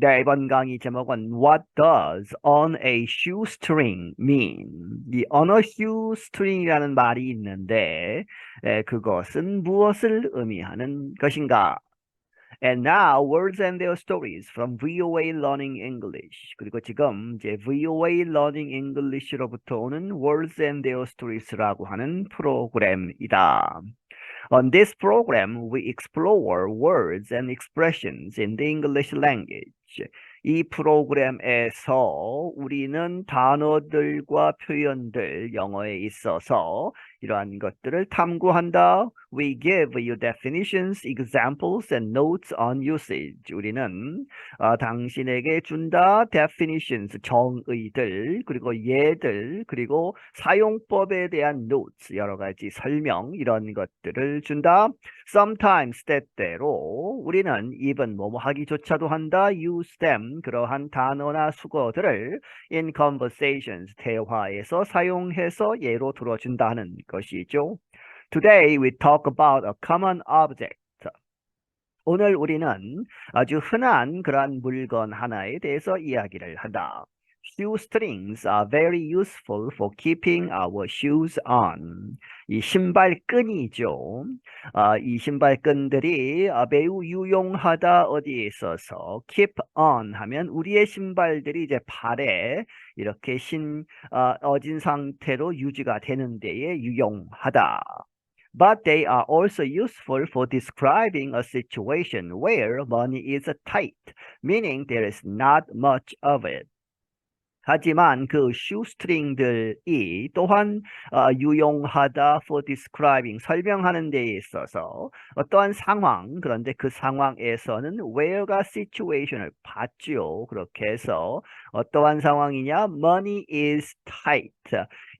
네, 이번 강의 제목은 What does on a shoestring mean? 이 on a shoestring이라는 말이 있는데 에, 그것은 무엇을 의미하는 것인가? And now words and their stories from VOA Learning English. 그리고 지금 이제 VOA Learning English로부터 오는 words and their stories라고 하는 프로그램이다. On this program, we explore words and expressions in the English language. 이 프로그램에서 우리는 단어들과 표현들 영어에 있어서 이러한 것들을 탐구한다. We give you definitions, examples, and notes on usage. 우리는 어, 당신에게 준다. definitions, 정의들, 그리고 예들, 그리고 사용법에 대한 notes, 여러 가지 설명, 이런 것들을 준다. Sometimes 때때로 우리는 even 뭐뭐 하기조차도 한다. use them, 그러한 단어나 수거들을 in conversations, 대화에서 사용해서 예로 들어준다 하는 것이죠. Today we talk about a common object. 오늘 우리는 아주 흔한 그러한 물건 하나에 대해서 이야기를 한다. Shoestrings are very useful for keeping our shoes on. 이 신발끈이죠. 아, 이 신발끈들이 아, 매우 유용하다 어디에 있어서 keep on 하면 우리의 신발들이 이제 발에 이렇게 신 아, 어진 상태로 유지가 되는 데에 유용하다. But they are also useful for describing a situation where money is tight, meaning there is not much of it. 하지만 그 shoestring들이 또한 어, 유용하다 for describing 설명하는 데에 있어서 어떠한 상황 그런데 그 상황에서는 where가 situation을 봤죠. 그렇게 해서 어떠한 상황이냐? Money is tight.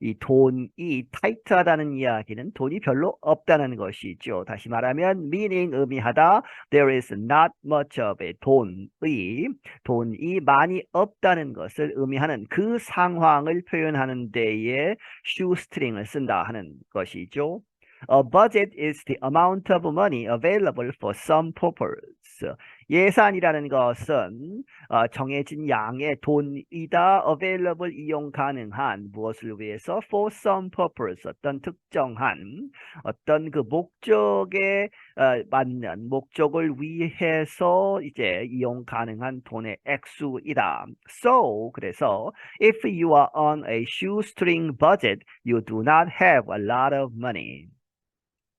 이 돈이 tight하다는 이야기는 돈이 별로 없다는 것이죠. 다시 말하면 meaning 의미하다. There is not much of it. 돈의 돈이 많이 없다는 것을 의미하는 그 상황을 표현하는 데에 shoestring을 쓴다 하는 것이죠. A budget is the amount of money available for some purpose. 예산이라는 것은 어, 정해진 양의 돈이다. available 이용 가능한 무엇을 위해서 for some purpose 어떤 특정한 어떤 그 목적에 어, 맞는 목적을 위해서 이제 이용 가능한 돈의 액수이다. So 그래서 if you are on a shoestring budget, you do not have a lot of money.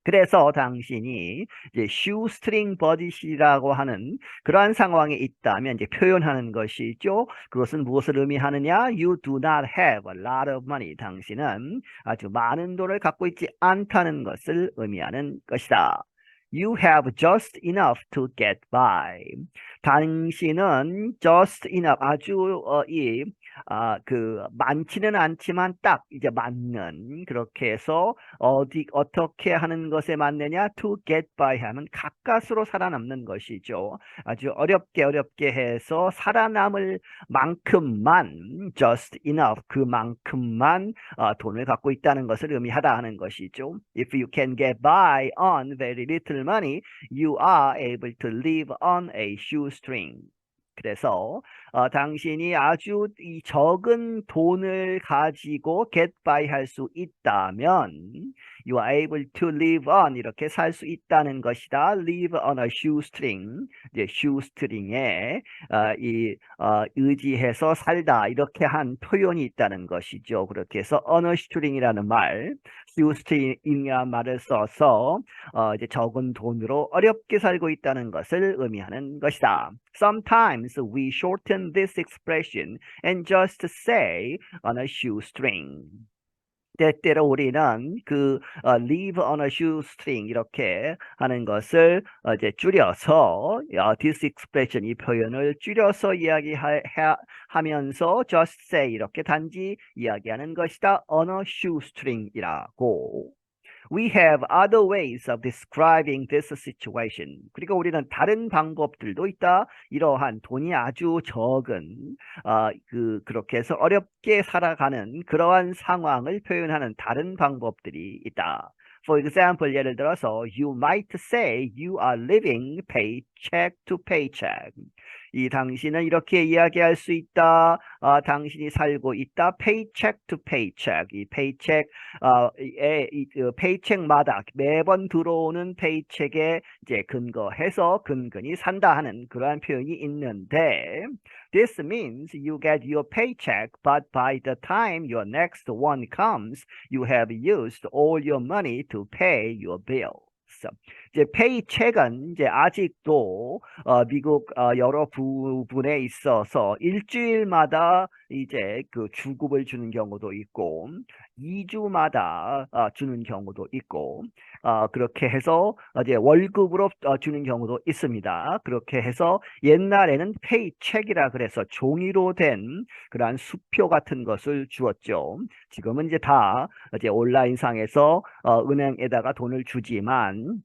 그래서 당신이 이제 shoestring budget이라고 하는 그러한 상황에 있다면 이제 표현하는 것이죠. 그것은 무엇을 의미하느냐? You do not have a lot of money. 당신은 아주 많은 돈을 갖고 있지 않다는 것을 의미하는 것이다. You have just enough to get by. 당신은 just enough 아주 어, 이 아, 그 많지는 않지만 딱 이제 맞는 그렇게 해서 어디 어떻게 하는 것에 맞느냐 to get by 하면 가까스로 살아남는 것이죠. 아주 어렵게 어렵게 해서 살아남을 만큼만 just enough 그만큼만 어, 돈을 갖고 있다는 것을 의미하다 하는 것이죠. If you can get by on very little money, you are able to live on a shoestring. 그래서 어, 당신이 아주 이 적은 돈을 가지고 get by 할 수 있다면 you are able to live on 이렇게 살 수 있다는 것이다. live on a shoestring 이제 shoestring에 어, 이 어, 의지해서 살다 이렇게 한 표현이 있다는 것이죠. 그렇게 해서 on a shoestring이라는 말 shoestring이라는 말을 써서 어, 이제 적은 돈으로 어렵게 살고 있다는 것을 의미하는 것이다. Sometimes we shorten this expression and just say on a shoestring. 때때로 우리는 그 어, live on a shoestring 이렇게 하는 것을 어, 이제 줄여서 어, this expression 이 표현을 줄여서 이야기하면서 just say 이렇게 단지 이야기하는 것이다 on a shoestring이라고. We have other ways of describing this situation. 그리고 우리는 다른 방법들도 있다. 이러한 돈이 아주 적은 어, 그 그렇게 해서 어렵게 살아가는 그러한 상황을 표현하는 다른 방법들이 있다. For example, 예를 들어서 you might say you are living paycheck to paycheck. 이 당신은 이렇게 이야기할 수 있다. 아, 당신이 살고 있다. paycheck to paycheck. 이 paycheck 어, 에, 이, 그 paycheck마다 매번 들어오는 paycheck에 이제 근거해서 근근히 산다 하는 그러한 표현이 있는데 This means you get your paycheck, but by the time your next one comes, you have used all your money to pay your bills. 이제 페이 책은 이제 아직도 어, 미국 어, 여러 부분에 있어서 일주일마다 이제 그 주급을 주는 경우도 있고 2주마다 어, 주는 경우도 있고 어, 그렇게 해서 이제 월급으로 어, 주는 경우도 있습니다. 그렇게 해서 옛날에는 페이책이라 그래서 종이로 된 그러한 수표 같은 것을 주었죠. 지금은 이제 다 이제 온라인 상에서 어, 은행에다가 돈을 주지만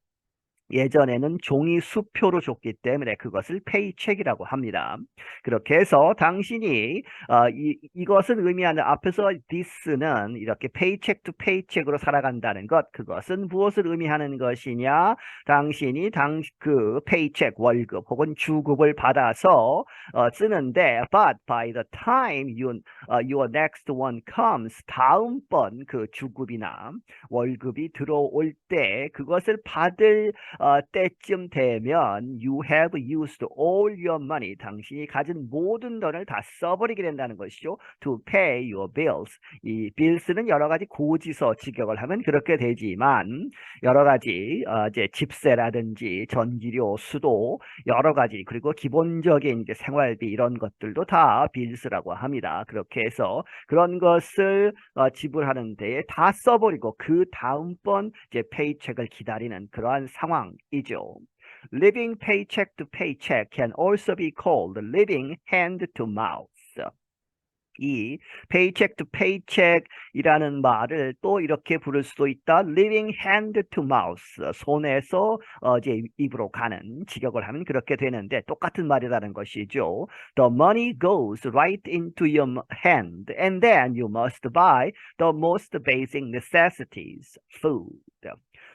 예전에는 종이 수표로 줬기 때문에 그것을 페이책이라고 합니다. 그렇게 해서 당신이 어, 이, 이것은 의미하는 앞에서 this는 이렇게 페이책 투 페이책으로 살아간다는 것 그것은 무엇을 의미하는 것이냐 당신이 당 그 페이책 월급 혹은 주급을 받아서 어, 쓰는데 but by the time you, uh, your next one comes 다음번 그 주급이나 월급이 들어올 때 그것을 받을 어, 때쯤 되면 you have used all your money 당신이 가진 모든 돈을 다 써버리게 된다는 것이죠. to pay your bills. 이 bills는 여러 가지 고지서 직역을 하면 그렇게 되지만 여러 가지 어, 이제 집세라든지 전기료, 수도 여러 가지 그리고 기본적인 이제 생활비 이런 것들도 다 bills라고 합니다. 그렇게 해서 그런 것을 어, 지불하는 데에 다 써버리고 그 다음번 이제 페이책을 기다리는 그러한 상황 이죠. Living paycheck to paycheck can also be called living hand to mouth. 이 paycheck to paycheck이라는 말을 또 이렇게 부를 수도 있다. living hand to mouth. 손에서 어, 이제 입으로 가는 직역을 하면 그렇게 되는데 똑같은 말이라는 것이죠. The money goes right into your hand and then you must buy the most basic necessities, food.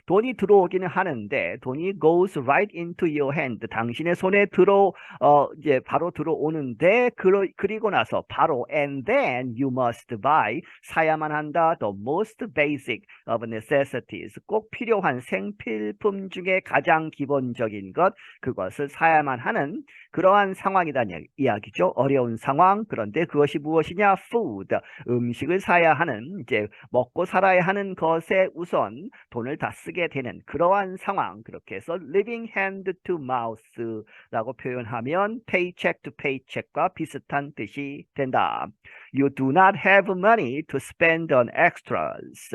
돈이 들어오기는 하는데 돈이 goes right into your hand. 당신의 손에 들어 어 이제 바로 들어오는데 그러, 그리고 나서 바로 and then you must buy 사야만 한다. The most basic of necessities. 꼭 필요한 생필품 중에 가장 기본적인 것. 그것을 사야만 하는 그러한 상황이다는 이야기죠. 어려운 상황 그런데 그것이 무엇이냐? food 음식을 사야 하는 이제 먹고 살아야 하는 것에 우선 돈을 다 쓰게 되는 그러한 상황. 그렇게 해서 living hand to mouth라고 표현하면 paycheck to paycheck과 비슷한 뜻이 된다. You do not have money to spend on extras.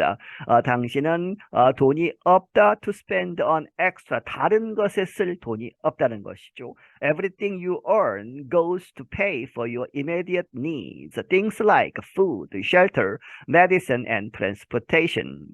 어, 당신은 어, 돈이 없다 to spend on extra. 다른 것에 쓸 돈이 없다는 것이죠. Everything you earn goes to pay for your immediate needs. Things like food, shelter, medicine, and transportation.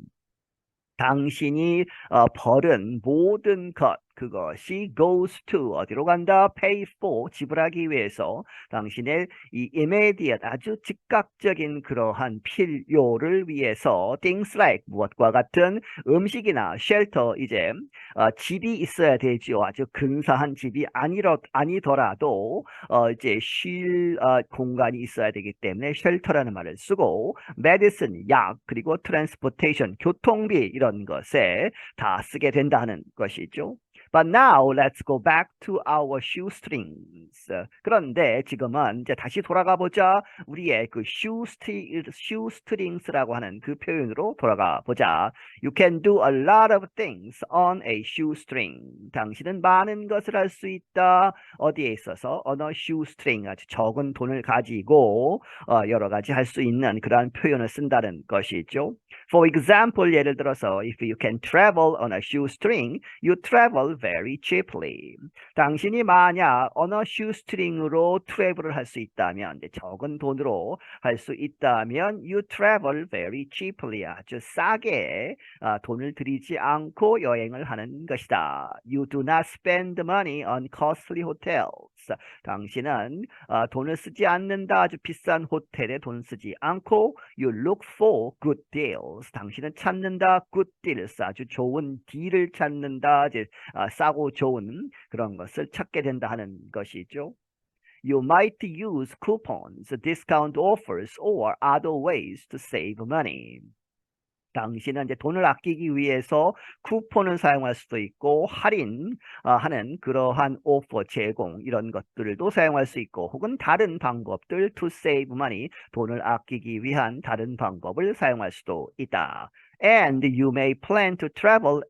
당신이 어, 벌은 모든 것 그것이 goes to 어디로 간다? pay for 지불하기 위해서 당신의 이 immediate 아주 즉각적인 그러한 필요를 위해서 things like 무엇과 같은 음식이나 shelter 이제 어, 집이 있어야 되죠. 아주 근사한 집이 아니러, 아니더라도 어, 이제 쉴 어, 공간이 있어야 되기 때문에 shelter라는 말을 쓰고 medicine 약 그리고 transportation 교통비 이런 것에 다 쓰게 된다는 것이죠. But now let's go back to our shoestrings. 그런데 지금은 이제 다시 돌아가 보자. 우리의 그 shoestring, shoestrings라고 하는 그 표현으로 돌아가 보자. You can do a lot of things on a shoestring. 당신은 많은 것을 할 수 있다. 어디에 있어서 on a shoestring 아주 적은 돈을 가지고 어, 여러 가지 할 수 있는 그러한 표현을 쓴다는 것이죠. For example, 예를 들어서 if you can travel on a shoestring, you travel very cheaply. 당신이 만약 어느 shoestring으로 트래블을 할 수 있다면 이제 적은 돈으로 할 수 있다면 you travel very cheaply. 아주 싸게 아, 돈을 들이지 않고 여행을 하는 것이다. You do not spend money on costly hotels. 당신은 아, 돈을 쓰지 않는다. 아주 비싼 호텔에 돈 쓰지 않고 you look for good deals. 당신은 찾는다. good deals. 아주 좋은 딜을 찾는다. 이제 아, 싸고 좋은 그런 것을 찾게 된다 하는 것이죠. you might use coupons, discount offers, or other ways to save money. 당신은 이제 돈을 아끼기 위해서 쿠폰을 사용할 수도 있고 할인 어, 하는 그러한 오퍼 제공 이런 것들도 사용할 수 있고 혹은 다른 방법들 to save money 돈을 아끼기 위한 다른 방법을 사용할 수도 있다. And you may plan to travel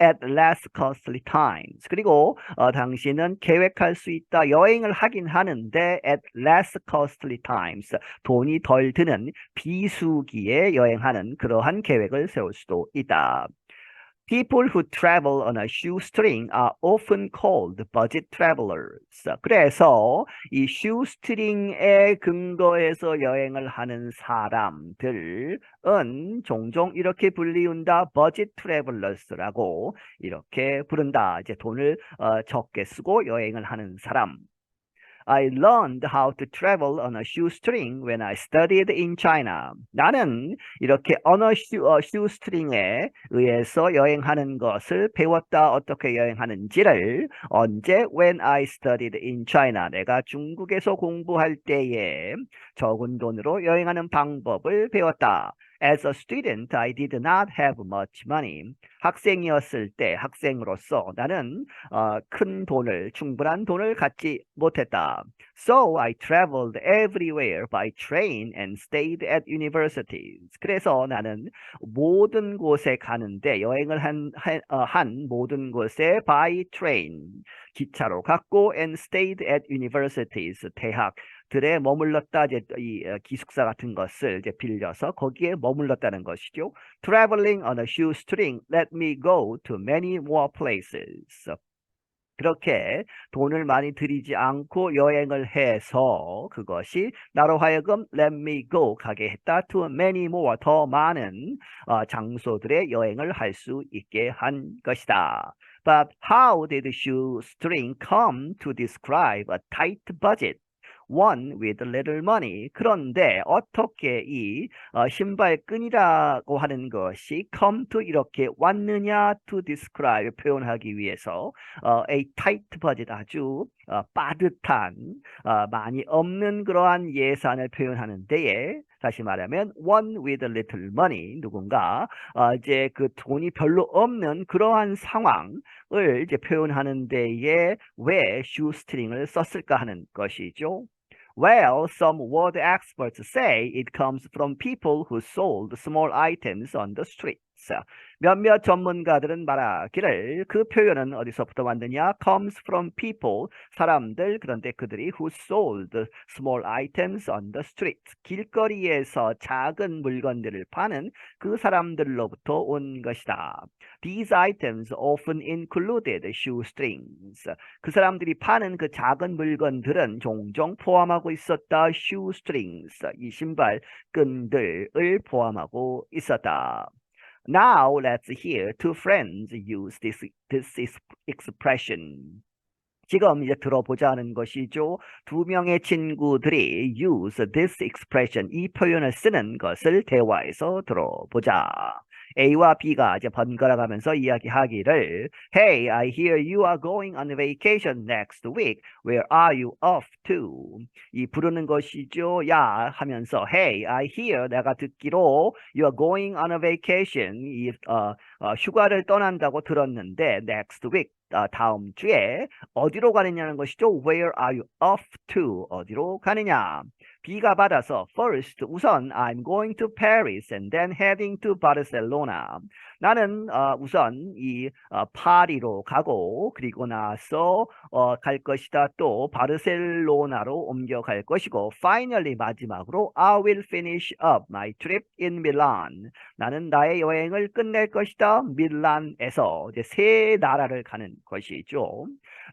at less costly times. 그리고 어, 당신은 계획할 수 있다. 여행을 하긴 하는데 at less costly times. 돈이 덜 드는 비수기에 여행하는 그러한 계획을 세울 수도 있다. People who travel on a shoestring are often called budget travelers. 그래서 이 shoestring에 근거해서 여행을 하는 사람들은 종종 이렇게 불리운다. budget travelers라고 이렇게 부른다. 이제 돈을 어, 적게 쓰고 여행을 하는 사람. I learned how to travel on a shoestring when I studied in China. 나는 이렇게 슈, 어, shoestring에 의해서 여행하는 것을 배웠다. 어떻게 여행하는지를 언제 when I studied in China. 내가 중국에서 공부할 때에 적은 돈으로 여행하는 방법을 배웠다. As a student, I did not have much money. 학생이었을 때 학생으로서 나는 어, 큰 돈을 충분한 돈을 갖지 못했다. So I traveled everywhere by train and stayed at universities. 그래서 나는 모든 곳에 가는데 여행을 한, 한, 어, 한 모든 곳에 by train 기차로 갔고 and stayed at universities 대학 들에 머물렀다 이제 이 어, 기숙사 같은 것을 이제 빌려서 거기에 머물렀다는 것이죠. Traveling on a shoestring let me go to many more places. 그렇게 돈을 많이 들이지 않고 여행을 해서 그것이 나로 하여금 let me go 가게 했다 to many more 더 많은 어, 장소들의 여행을 할 수 있게 한 것이다. But how did shoestring come to describe a tight budget? One with little money. 그런데 어떻게 이 어, 신발끈이라고 하는 것이 come to 이렇게 왔느냐 to describe 표현하기 위해서 어, a tight budget 아주 어, 빠듯한 어, 많이 없는 그러한 예산을 표현하는 데에 다시 말하면 one with little money 누군가 어, 이제 그 돈이 별로 없는 그러한 상황을 이제 표현하는 데에 왜 shoestring을 썼을까 하는 것이죠. Well, some word experts say it comes from people who sold small items on the streets. 몇몇 전문가들은 말하기를 그 표현은 어디서부터 왔느냐? comes from people, 사람들, 그런데 그들이 who sold small items on the streets. 길거리에서 작은 물건들을 파는 그 사람들로부터 온 것이다. These items often included shoestrings. 그 사람들이 파는 그 작은 물건들은 종종 포함하고 있었다. shoestrings. 이 신발 끈들을 포함하고 있었다. Now let's hear two friends use this, this expression. 지금 이제 들어보자는 것이죠. 두 명의 친구들이 use this expression, 이 표현을 쓰는 것을 대화에서 들어보자. A와 B가 이제 번갈아 가면서 이야기하기를 Hey, I hear you are going on vacation next week. Where are you off to? 이 부르는 것이죠. 야 하면서 Hey, I hear 내가 듣기로 you are going on a vacation. 이 어, 어, 휴가를 떠난다고 들었는데 next week 어, 다음 주에 어디로 가느냐는 것이죠. Where are you off to? 어디로 가느냐? B가 받아서 first 우선 I'm going to Paris and then heading to Barcelona. 나는 어, 우선 이 어, 파리로 가고 그리고 나서 어, 갈 것이다. 또 바르셀로나로 옮겨갈 것이고 finally 마지막으로 I will finish up my trip in Milan. 나는 나의 여행을 끝낼 것이다. 밀란에서 이제 세 나라를 가는 것이죠.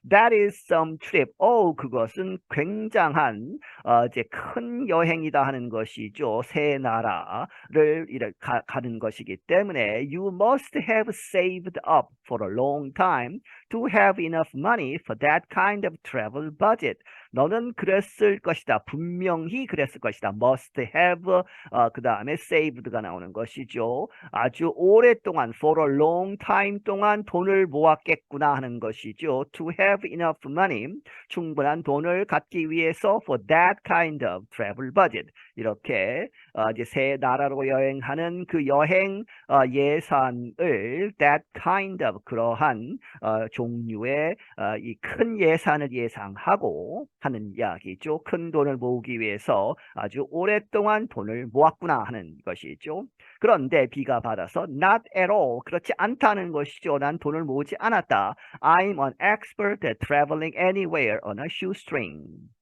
That is some trip. 오, 그것은 굉장한 어, 이제 큰 여행이다 하는 것이죠. 세 나라를 이렇게 가, 가는 것이기 때문에 you must have saved up for a long time to have enough money for that kind of travel budget. 너는 그랬을 것이다. 분명히 그랬을 것이다. must have 어, 그 다음에 saved가 나오는 것이죠. 아주 오랫동안 for a long time 동안 돈을 모았겠구나 하는 것이죠. to have enough money 충분한 돈을 갖기 위해서 for that kind of travel budget 이렇게 어, 이제 새 나라로 여행하는 그 여행 어, 예산을 that kind of 그러한 어, 종류의 어, 이큰 예산을 예상하고 하는 이야기죠. 큰 돈을 모으기 위해서 아주 오랫동안 돈을 모았구나 하는 것이죠. 그런데 B가 받아서 not at all 그렇지 않다는 것이죠. 난 돈을 모으지 않았다. I'm an expert at traveling anywhere on a shoestring.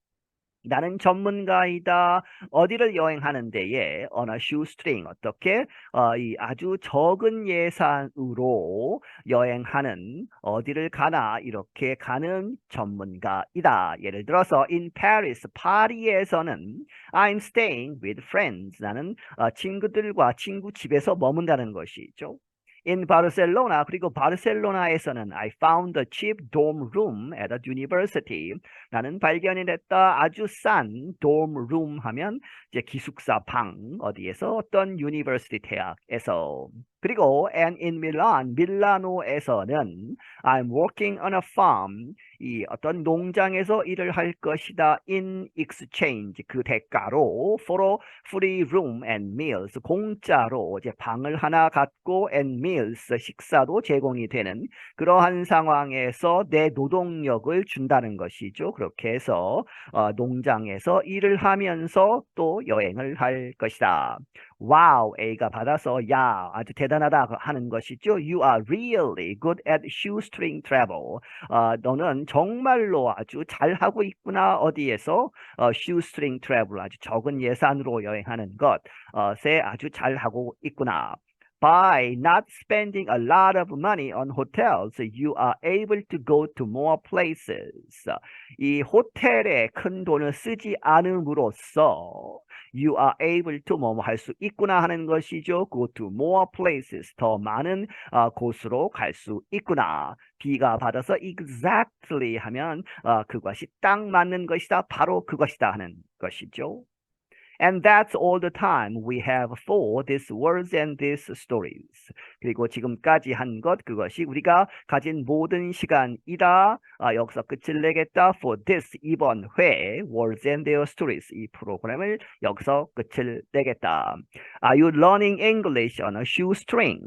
나는 전문가이다. 어디를 여행하는 데에 on a shoestring 어떻게 어, 이 아주 적은 예산으로 여행하는 어디를 가나 이렇게 가는 전문가이다. 예를 들어서 in Paris 파리에서는 I'm staying with friends. 나는 어, 친구들과 친구 집에서 머문다는 것이죠. In Barcelona 그리고 바르셀로나에서는 I found a cheap dorm room at a university. 나는 발견해냈다 아주 싼 dorm room 하면 이제 기숙사 방 어디에서 어떤 university 대학에서 그리고 and in Milan 밀라노에서는 I'm working on a farm 이 어떤 농장에서 일을 할 것이다 in exchange 그 대가로 for free room and meals 공짜로 이제 방을 하나 갖고 and meals 식사도 제공이 되는 그러한 상황에서 내 노동력을 준다는 것이죠. 그렇게 해서 어, 농장에서 일을 하면서 또 여행을 할 것이다. 와우, A가 받아서 야, 아주 대단하다 하는 것이죠. You are really good at shoestring travel. 어, 너는 정말로 아주 잘하고 있구나. 어디에서 어, shoestring travel 아주 적은 예산으로 여행하는 것에 아주 잘하고 있구나. By not spending a lot of money on hotels, you are able to go to more places. 이 호텔에 큰 돈을 쓰지 않음으로써 you are able to 뭐뭐 할 수 있구나 하는 것이죠. go to more places. 더 많은 어, 곳으로 갈 수 있구나. B가 받아서 exactly 하면 어, 그것이 딱 맞는 것이다. 바로 그것이다 하는 것이죠. And that's all the time we have for these words and these stories. 그리고 지금까지 한 것 그것이 우리가 가진 모든 시간이다. 아, 여기서 끝을 내겠다. For this 이번 회 words and their stories 이 프로그램을 여기서 끝을 내겠다. Are you learning English on a shoestring?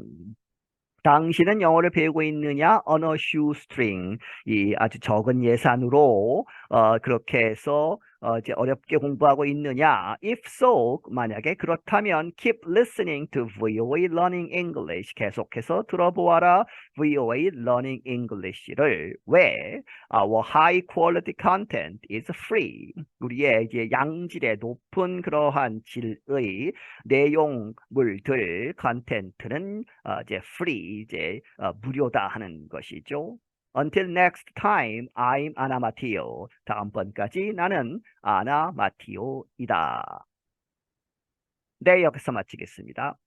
당신은 영어를 배우고 있느냐? on a shoestring. 이 아주 적은 예산으로 어, 그렇게 해서 어, 이제 어렵게 공부하고 있느냐? If so, 만약에 그렇다면 keep listening to VOA Learning English. 계속해서 들어보아라. VOA Learning English를 왜? Our high quality content is free. 우리의 이제 양질의 높은 그러한 질의 내용물들 컨텐츠는 어, 이제 free 이제 어, 무료다 하는 것이죠. Until next time, I'm 아나 마티오. 다음번까지 나는 아나 마티오이다. 네, 여기서 마치겠습니다.